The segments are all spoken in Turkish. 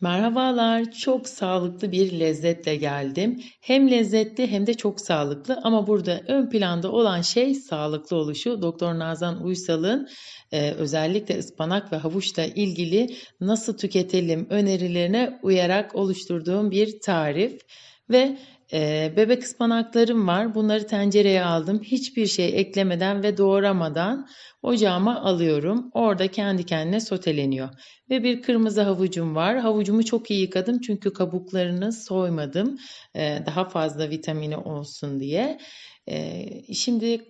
Merhabalar, çok sağlıklı bir lezzetle geldim. Hem lezzetli hem de çok sağlıklı ama burada ön planda olan şey sağlıklı oluşu. Doktor Nazan Uysal'ın e, özellikle ıspanak ve havuçla ilgili nasıl tüketelim önerilerine uyarak oluşturduğum bir tarif. Ve e, bebek ıspanaklarım var. Bunları tencereye aldım. Hiçbir şey eklemeden ve doğramadan ocağıma alıyorum. Orada kendi kendine soteleniyor. Ve bir kırmızı havucum var. Havucumu çok iyi yıkadım çünkü kabuklarını soymadım. E, daha fazla vitamini olsun diye. E, şimdi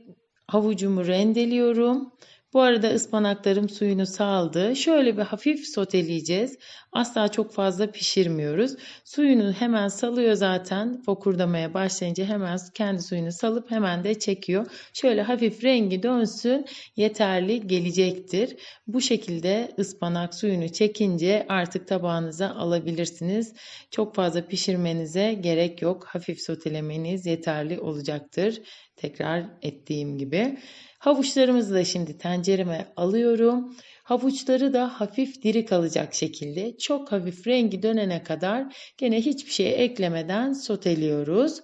havucumu rendeliyorum. Bu arada ıspanaklarım suyunu saldı. Şöyle bir hafif soteleyeceğiz. Asla çok fazla pişirmiyoruz. Suyunu hemen salıyor zaten. Fokurdamaya başlayınca hemen kendi suyunu salıp hemen de çekiyor. Şöyle hafif rengi dönsün yeterli gelecektir. Bu şekilde ıspanak suyunu çekince artık tabağınıza alabilirsiniz. Çok fazla pişirmenize gerek yok. Hafif sotelemeniz yeterli olacaktır. Tekrar ettiğim gibi. Havuçlarımızı da şimdi tencereme alıyorum. Havuçları da hafif diri kalacak şekilde çok hafif rengi dönene kadar gene hiçbir şey eklemeden soteliyoruz.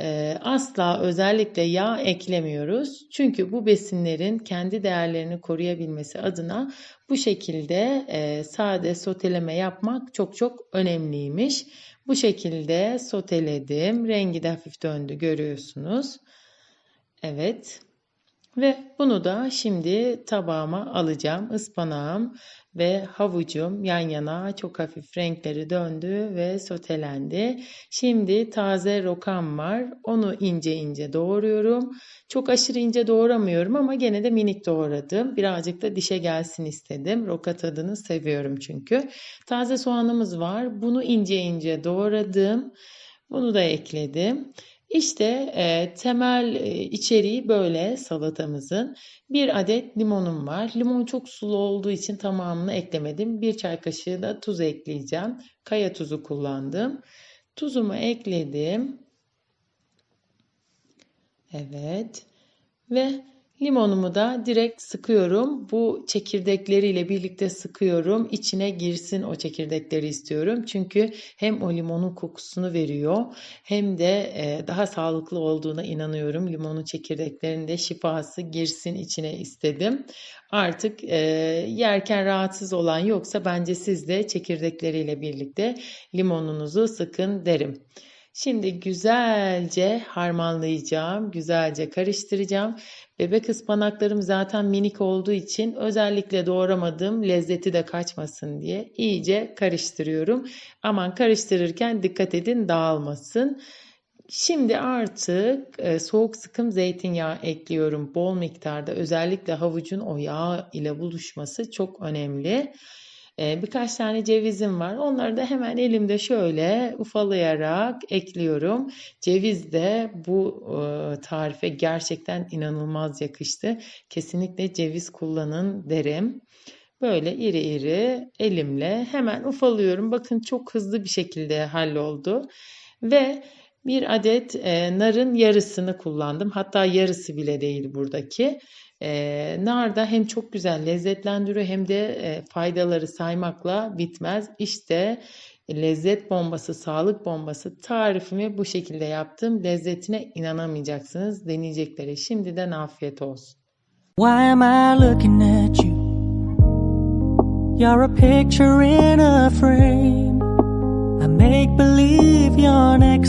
Ee, asla özellikle yağ eklemiyoruz. Çünkü bu besinlerin kendi değerlerini koruyabilmesi adına bu şekilde e, sade soteleme yapmak çok çok önemliymiş. Bu şekilde soteledim. Rengi de hafif döndü görüyorsunuz. Evet. Ve bunu da şimdi tabağıma alacağım. Ispanağım ve havucum yan yana çok hafif renkleri döndü ve sotelendi. Şimdi taze rokam var. Onu ince ince doğruyorum. Çok aşırı ince doğramıyorum ama gene de minik doğradım. Birazcık da dişe gelsin istedim. Roka tadını seviyorum çünkü. Taze soğanımız var. Bunu ince ince doğradım. Bunu da ekledim. İşte e, temel e, içeriği böyle salatamızın. Bir adet limonum var. Limon çok sulu olduğu için tamamını eklemedim. Bir çay kaşığı da tuz ekleyeceğim. Kaya tuzu kullandım. Tuzumu ekledim. Evet. Ve Limonumu da direkt sıkıyorum. Bu çekirdekleriyle birlikte sıkıyorum. İçine girsin o çekirdekleri istiyorum. Çünkü hem o limonun kokusunu veriyor hem de e, daha sağlıklı olduğuna inanıyorum. Limonun çekirdeklerinde şifası girsin içine istedim. Artık e, yerken rahatsız olan yoksa bence siz de çekirdekleriyle birlikte limonunuzu sıkın derim. Şimdi güzelce harmanlayacağım, güzelce karıştıracağım. Bebek ıspanaklarım zaten minik olduğu için özellikle doğramadım lezzeti de kaçmasın diye iyice karıştırıyorum. Aman karıştırırken dikkat edin dağılmasın. Şimdi artık e, soğuk sıkım zeytinyağı ekliyorum bol miktarda. Özellikle havucun o yağ ile buluşması çok önemli. Ee, birkaç tane cevizim var. Onları da hemen elimde şöyle ufalayarak ekliyorum. Ceviz de bu e, tarife gerçekten inanılmaz yakıştı. Kesinlikle ceviz kullanın derim. Böyle iri iri elimle hemen ufalıyorum. Bakın çok hızlı bir şekilde halloldu. Ve bir adet e, narın yarısını kullandım. Hatta yarısı bile değil buradaki. E, nar da hem çok güzel lezzetlendiriyor hem de e, faydaları saymakla bitmez. İşte lezzet bombası, sağlık bombası tarifimi bu şekilde yaptım. Lezzetine inanamayacaksınız deneyecekleri. Şimdiden afiyet olsun. Why am I looking at you? You're a picture in a frame. I make believe